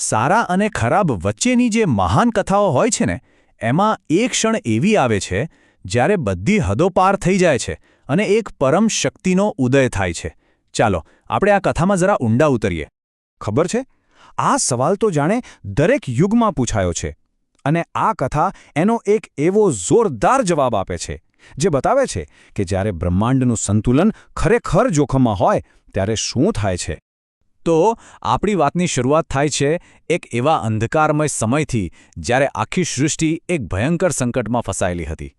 સારા અને ખરાબ વચ્ચેની જે મહાન કથાઓ હોય છે ને, એમાં એક ક્ષણ એવી આવે છે, જ્યારે બધી હદો પાર થઈ જાય છે અને એક પરમ શક્તિનો ઉદય થાય છે. ચાલો, આપણે આ કથામાં જરા ઊંડા ઉતરીએ. ખબર છે? આ સવાલ તો જાણે દરેક યુગમાં પૂછાયો છે અને આ કથા એનો એક એવો જોરદાર જવાબ આપે છે, જે બતાવે છે કે જ્યારે બ્રહ્માંડનું સંતુલન ખરેખર જોખમમાં હોય, ત્યારે શું થાય છે? તો આપણી વાતની શરૂઆત થાય છે એક એવા અંધકારમય સમયથી જ્યારે આખી સૃષ્ટિ એક ભયંકર સંકટમાં ફસાયેલી હતી.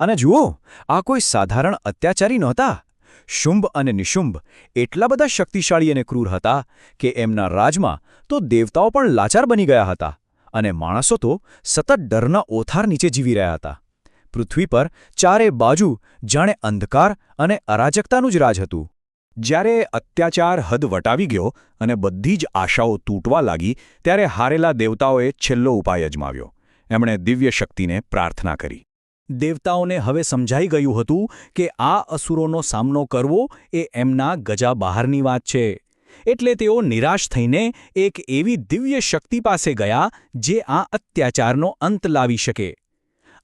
અને જુઓ, આ કોઈ સાધારણ અત્યાચારી નહોતા. શુંભ અને નિશુંભ એટલા બધા શક્તિશાળી અને ક્રૂર હતા કે એમના રાજમાં તો દેવતાઓ પણ લાચાર બની ગયા હતા અને માણસો તો સતત ડરના ઓથાર નીચે જીવી રહ્યા હતા. પૃથ્વી પર ચારે બાજુ જાણે અંધકાર અને અરાજકતાનું જ રાજ હતું. જ્યારે અત્યાચાર હદ વટાવી ગયો અને બધી જ આશાઓ તૂટવા લાગી, ત્યારે હારેલા દેવતાઓએ છેલ્લો ઉપાય અજમાવ્યો. એમણે દિવ્ય શક્તિને પ્રાર્થના કરી. દેવતાઓને હવે સમજાઈ ગયું હતું કે આ અસુરોનો સામનો કરવો એ એમના ગજા બહારની વાત છે. એટલે તેઓ નિરાશ થઈને એક એવી દિવ્ય શક્તિ પાસે ગયા જે આ અત્યાચારનો અંત લાવી શકે.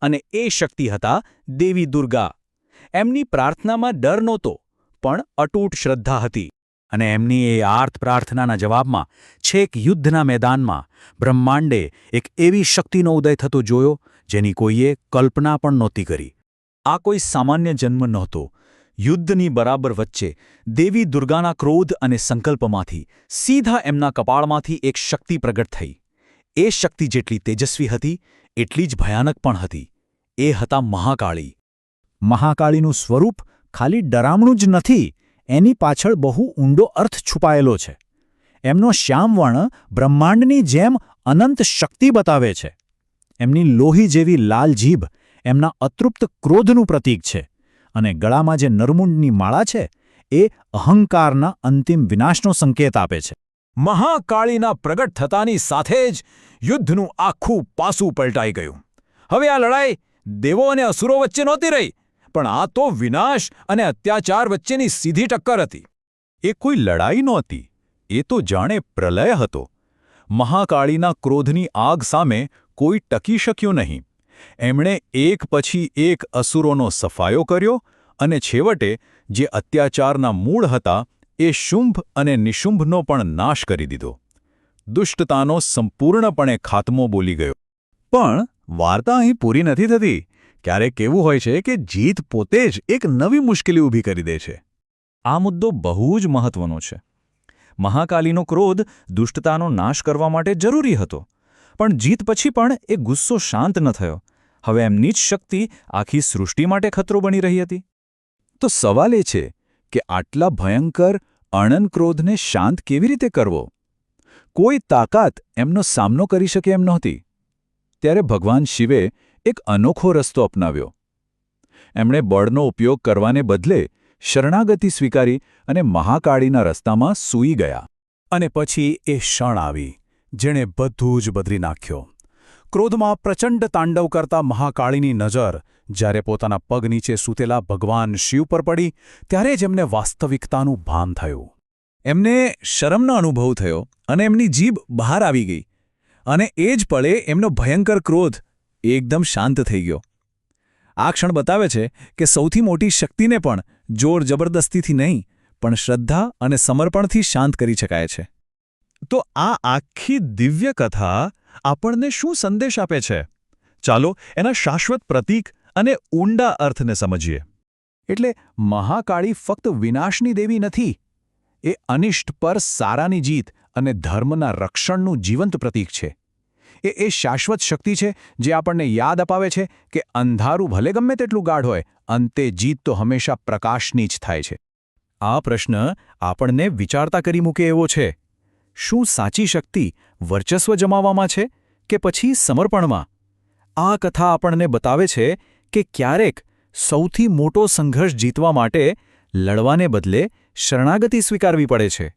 અને એ શક્તિ હતા દેવી દુર્ગા. એમની પ્રાર્થનામાં ડર નહોતો. પણ અટૂટ શ્રદ્ધા હતી અને એમની એ આર્થ પ્રાર્થનાના જવાબમાં છેક યુદ્ધના મેદાનમાં બ્રહ્માંડે એક એવી શક્તિનો ઉદય થતો જોયો જેની કોઈએ કલ્પના પણ નહોતી કરી. આ કોઈ સામાન્ય જન્મ નહોતો. યુદ્ધની બરાબર વચ્ચે દેવી દુર્ગાના ક્રોધ અને સંકલ્પમાંથી સીધા એમના કપાળમાંથી એક શક્તિ પ્રગટ થઈ. એ શક્તિ જેટલી તેજસ્વી હતી, એટલી જ ભયાનક પણ હતી. એ હતા મહાકાળી. મહાકાળીનું સ્વરૂપ ખાલી ડરામણું જ નથી, એની પાછળ બહુ ઊંડો અર્થ છુપાયેલો છે. એમનો શ્યામવર્ણ બ્રહ્માંડની જેમ અનંત શક્તિ બતાવે છે. એમની લોહી જેવી લાલ જીભ એમના અતૃપ્ત ક્રોધનું પ્રતીક છે અને ગળામાં જે નરમુંડની માળા છે, એ અહંકારના અંતિમ વિનાશનો સંકેત આપે છે. મહાકાળીના પ્રગટ થતાની સાથે જ યુદ્ધનું આખું પાસું પલટાઈ ગયું. હવે આ લડાઈ દેવો અને અસુરો વચ્ચે નહોતી રહી. પણ આ તો વિનાશ અને અત્યાચાર વચ્ચેની સીધી ટક્કર હતી. એ કોઈ લડાઈ નહોતી. એ તો જાણે પ્રલય હતો. મહાકાળીના ક્રોધની આગ સામે કોઈ ટકી શક્યું નહીં. એમણે એક પછી એક અસુરોનો સફાયો કર્યો અને છેવટે જે અત્યાચારના મૂળ હતા એ શુંભ અને નિશુંભનો પણ નાશ કરી દીધો. દુષ્ટતાનો સંપૂર્ણપણે ખાતમો બોલી ગયો. પણ વાર્તા અહીં પૂરી નથી થતી. ક્યારેક કેવું હોય છે કે જીત પોતે જ એક નવી મુશ્કેલી ઊભી કરી દે છે. આ મુદ્દો બહુ જ મહત્વનો છે. મહાકાલીનો ક્રોધ દુષ્ટતાનો નાશ કરવા માટે જરૂરી હતો, પણ જીત પછી પણ એ ગુસ્સો શાંત ન થયો. હવે એમની જ શક્તિ આખી સૃષ્ટિ માટે ખતરો બની રહી હતી. તો સવાલ એ છે કે આટલા ભયંકર, અણન ક્રોધને શાંત કેવી રીતે કરવો? કોઈ તાકાત એમનો સામનો કરી શકે એમ નહોતી. ત્યારે ભગવાન શિવે એક અનોખો રસ્તો અપનાવ્યો. એમણે બળનો ઉપયોગ કરવાને બદલે શરણાગતિ સ્વીકારી અને મહાકાળીના રસ્તામાં સૂઈ ગયા અને પછી એ ક્ષણ આવી, જેણે બધું જ બદલી નાખ્યો. ક્રોધમાં પ્રચંડ તાંડવ કરતા મહાકાળીની નજર જ્યારે પોતાના પગ નીચે સૂતેલા ભગવાન શિવ પર પડી, ત્યારે જ એમને વાસ્તવિકતાનું ભાન થયું. એમને શરમનો અનુભવ થયો અને એમની જીભ બહાર આવી ગઈ અને એ જ પળે એમનો ભયંકર ક્રોધ એકદમ શાંત થઈ ગયો. આ ક્ષણ બતાવે છે કે સૌથી મોટી શક્તિને પણ જોર જબરદસ્તીથી નહીં, પણ શ્રદ્ધા અને સમર્પણથી શાંત કરી શકાય છે. તો આ આખી દિવ્ય કથા આપણને શું સંદેશ આપે છે? ચાલો એના શાશ્વત પ્રતીક અને ઊંડા અર્થને સમજીએ. એટલે મહાકાળી ફક્ત વિનાશની દેવી નથી, એ અનિષ્ટ પર સારાની જીત અને ધર્મના રક્ષણનું જીવંત પ્રતીક છે. એ એ શાશ્વત શક્તિ છે જે આપણને યાદ અપાવે છે કે અંધારું ભલે ગમે તેટલું ગાઢ હોય અંતે જીત તો હંમેશા પ્રકાશની જ થાય છે. આ પ્રશ્ન આપણને વિચારતા કરી મૂકે એવો છે. શું સાચી શક્તિ વર્ચસ્વ જમાવવામાં છે કે પછી સમર્પણમાં? આ કથા આપણને બતાવે છે કે ક્યારેક સૌથી મોટો સંઘર્ષ જીતવા માટે લડવાને બદલે શરણાગતિ સ્વીકારવી પડે છે.